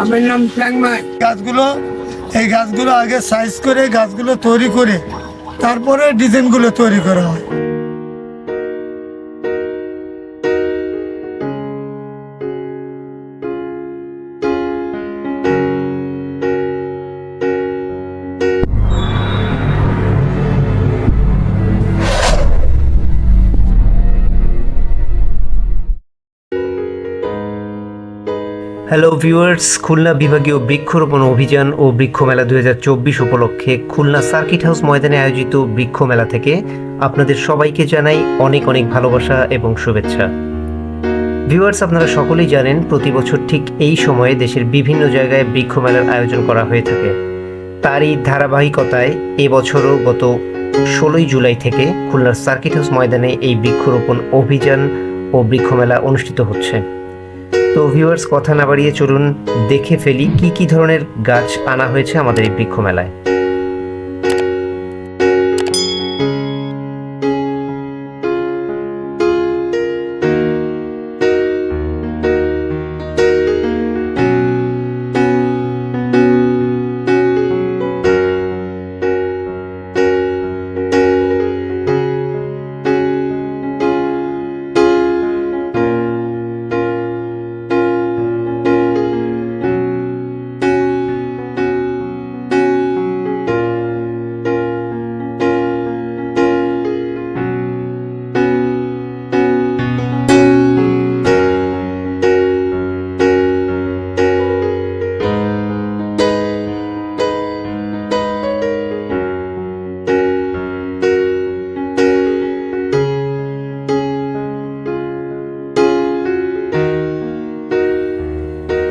আমার নাম ফ্ল্যাংমাই গাছগুলো, এই গাছগুলো আগে সাইজ করে, গাছগুলো তৈরি করে, তারপরে ডিজাইনগুলো তৈরি করা হয়। হ্যালো ভিউয়ার্স খুলনা বিভাগীয় বৃক্ষরোপণ অভিযান ও বৃক্ষ মেলা দুই উপলক্ষে খুলনা সার্কিট হাউস ময়দানে আয়োজিত বৃক্ষ মেলা থেকে আপনাদের সবাইকে জানাই অনেক অনেক ভালোবাসা এবং শুভেচ্ছা। ভিউয়ার্স আপনারা সকলেই জানেন প্রতি বছর ঠিক এই সময়ে দেশের বিভিন্ন জায়গায় বৃক্ষ মেলার আয়োজন করা হয়ে থাকে। তারই ধারাবাহিকতায় এবছরও গত ষোলোই জুলাই থেকে খুলনার সার্কিট হাউস ময়দানে এই বৃক্ষরোপণ অভিযান ও বৃক্ষমেলা অনুষ্ঠিত হচ্ছে। তো ভিউয়ার্স কথা না বাড়িয়ে চলুন দেখে ফেলি কি কি ধরনের গাছ আনা হয়েছে আমাদের এই বৃক্ষ মেলায়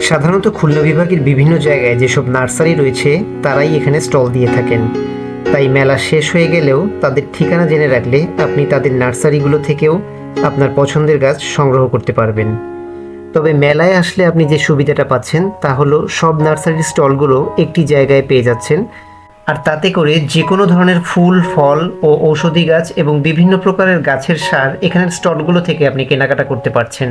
সাধারণত খুলনা বিভাগের বিভিন্ন জায়গায় যেসব নার্সারি রয়েছে, তারাই এখানে স্টল দিয়ে থাকেন। তাই মেলা শেষ হয়ে গেলেও তাদের ঠিকানা জেনে রাখলে আপনি তাদের নার্সারিগুলো থেকেও আপনার পছন্দের গাছ সংগ্রহ করতে পারবেন। তবে মেলায় আসলে আপনি যে সুবিধাটা পাচ্ছেন, তা হলো সব নার্সারির স্টলগুলো একটি জায়গায় পেয়ে যাচ্ছেন। আর তাতে করে যে কোনো ধরনের ফুল, ফল ও ঔষধি গাছ এবং বিভিন্ন প্রকারের গাছের সার এখানের স্টলগুলো থেকে আপনি কেনাকাটা করতে পারছেন।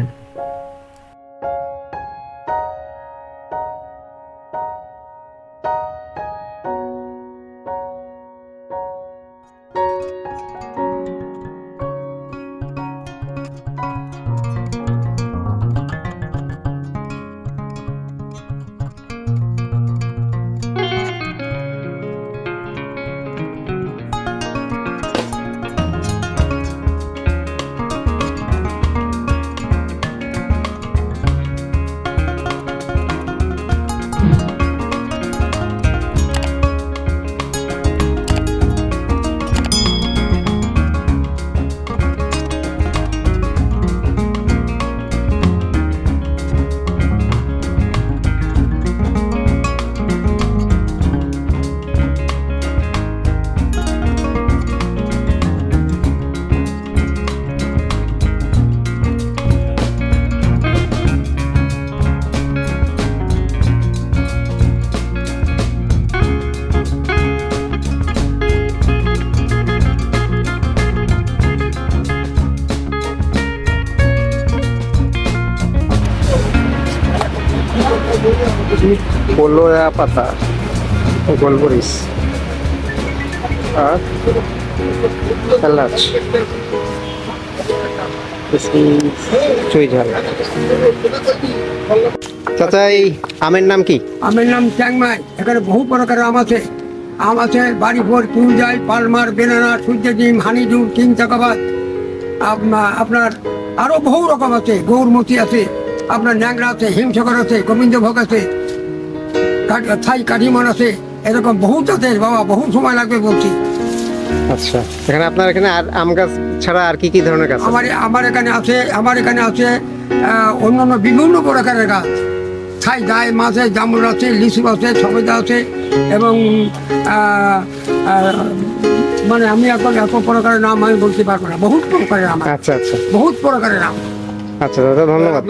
পলোয়া পাতা গোলমরিচ আর এলাচ। আমের নাম কি? আমার নাম চ্যাংমাই। এখানে বহু প্রকারের আম আছে। আম আছে বাড়িফোর কিউজাই পালমার, বেনানা সূর্যডিম হানিডু কিং চাকাবাদ আপনার আরও বহু রকম আছে। গৌরমতি আছে, আপনার ন্যাংরা আছে, হিমসাগর আছে, গোবিন্দভোগ আছে। থাই কাঠিমন আছে এরকম বহুত আছে বাবা বহু সময় লাগবে বলছি। আচ্ছা এখানে আপনার এখানে আর আম গাছ ছাড়া আর কি কি ধরনের গাছ আমার আমার এখানে আছে আমার এখানে আছে অন্যান্য বিভিন্ন প্রকারের গাছ। ছাই গায়ে মাছ আছে জামুন আছে লিচু আছে সবেদা আছে এবং মানে আমি এখন এত প্রকারের নাম আমি বলতে পারব না। বহুত প্রকারের আম আচ্ছা আচ্ছা। বহুত প্রকারের নাম আচ্ছা দাদা ধন্যবাদ।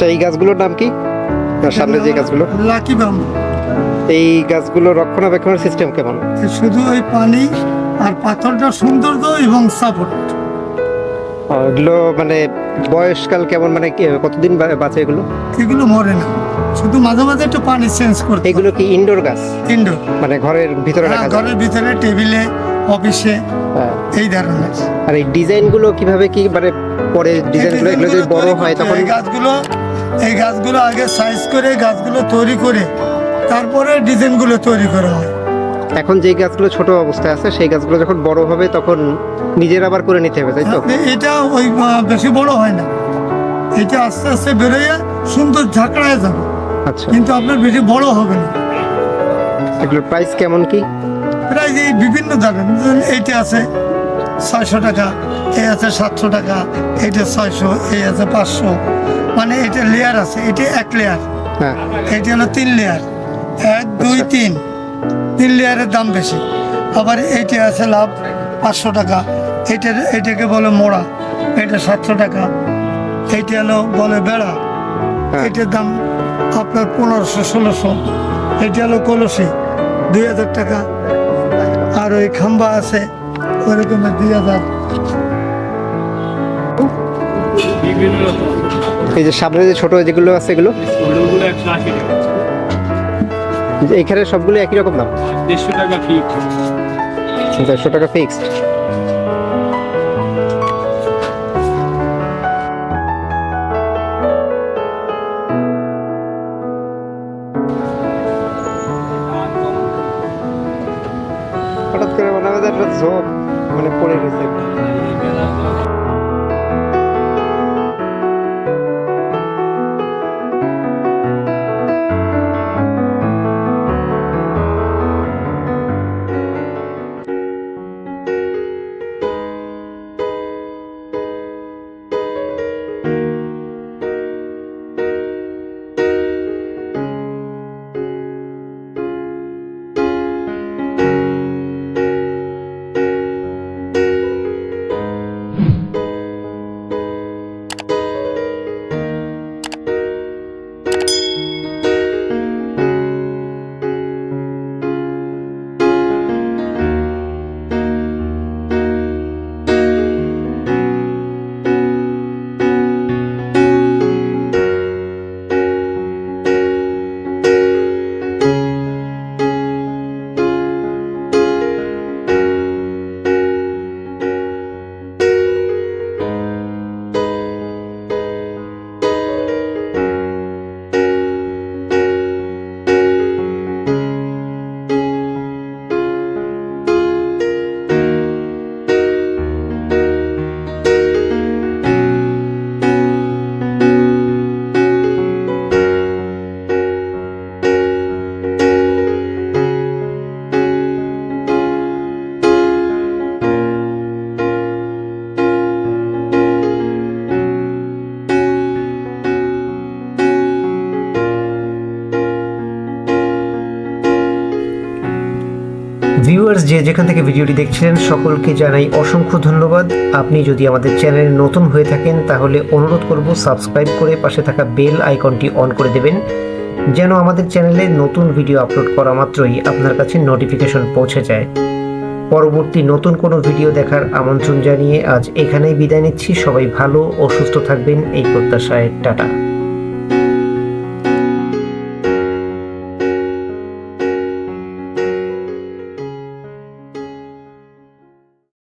আচ্ছা এই গাছগুলোর নাম কি? সামনে যে গাছগুলো? লাকি বাম। এই গাছগুলো রক্ষণাবেক্ষণের সিস্টেম কেমন? শুধু ওই পানি আর পাথরটা সৌন্দর্য এবং সাপোর্ট এগুলো মানে বয়সকাল কেমন? মানে কতদিন বাঁচে এগুলো? এগুলো মরে না। শুধু মাঝে মাঝে একটু পানি চেঞ্জ করতে এগুলো কি ইনডোর গাছ? ইনডোর মানে ঘরের ভিতরে রাখা যায়? ঘরের ভিতরে টেবিলে অফিসে হ্যাঁ। এই ধরনের আর এই ডিজাইনগুলো কীভাবে কি মানে পরে ডিজাইনগুলো এগুলো যদি বড় হয় তখন? গাছগুলো এই গাছগুলো আগে সাইজ করে গাছগুলো তৈরি করে তারপরে ডিজাইনগুলো তৈরি করা হয়। এখন যে গাছগুলো ছোট অবস্থায় আছে সেই গাছগুলো যখন বড় হবে তখন নিজের আবার করে নিতে হবে তাই তো? এটা ওই বেশি বড় হয় না। এটা আস্তে আস্তে বেরোয় সুন্দর ঝাঁকড়ায় যাবে। আচ্ছা। কিন্তু আপনার বেশি বড় হবে না। এগুলোর প্রাইস কেমন কি? প্রায় এই বিভিন্ন ধরুন এইটা আছে ছয়শো টাকা। এই আছে সাতশো টাকা এইটা ছয়শো এই আছে পাঁচশো। মানে এটা লেয়ার আছে এটা এক লেয়ার হ্যাঁ। এটা হলো তিন লেয়ার এক দুই তিন। তিন লেয়ারের দাম বেশি। আবার এইটা আছে লাভ পাঁচশো টাকা। এইটা এটাকে বলে মোড়া। এটা সাতশো টাকা। এইটা হলো বলে বেড়া। হ্যাঁ। এটার দাম আপনার পনেরোশো ষোলোশো। এটা হলো কলসি দুই হাজার টাকা। আর ওই খাম্বা আছে ওরকমের দুই হাজার। এই যে সামনে যে ছোট যেগুলো আছে এগুলো? এখানে সবগুলো একই রকম দাম? দেড়শো টাকা ফি দেড়শো টাকা ফিক্সড হঠাৎ করে মনে হয় মানে পড়ে গেছে। ভিউয়ার্স যে যেখান থেকে ভিডিওটি দেখছিলেন, সকলকে জানাই অসংখ্য ধন্যবাদ। আপনি যদি আমাদের চ্যানেলে নতুন হয়ে থাকেন, তাহলে অনুরোধ করব সাবস্ক্রাইব করে পাশে থাকা বেল আইকনটি অন করে দেবেন, যেন আমাদের চ্যানেলে নতুন ভিডিও আপলোড করা মাত্রই আপনার কাছে নোটিফিকেশন পৌঁছে যায়। পরবর্তী নতুন কোনো ভিডিও দেখার আমন্ত্রণ জানিয়ে আজ এখানেই বিদায় নিচ্ছি। সবাই ভালো ও সুস্থ থাকবেন, এই প্রত্যাশায় টাটা।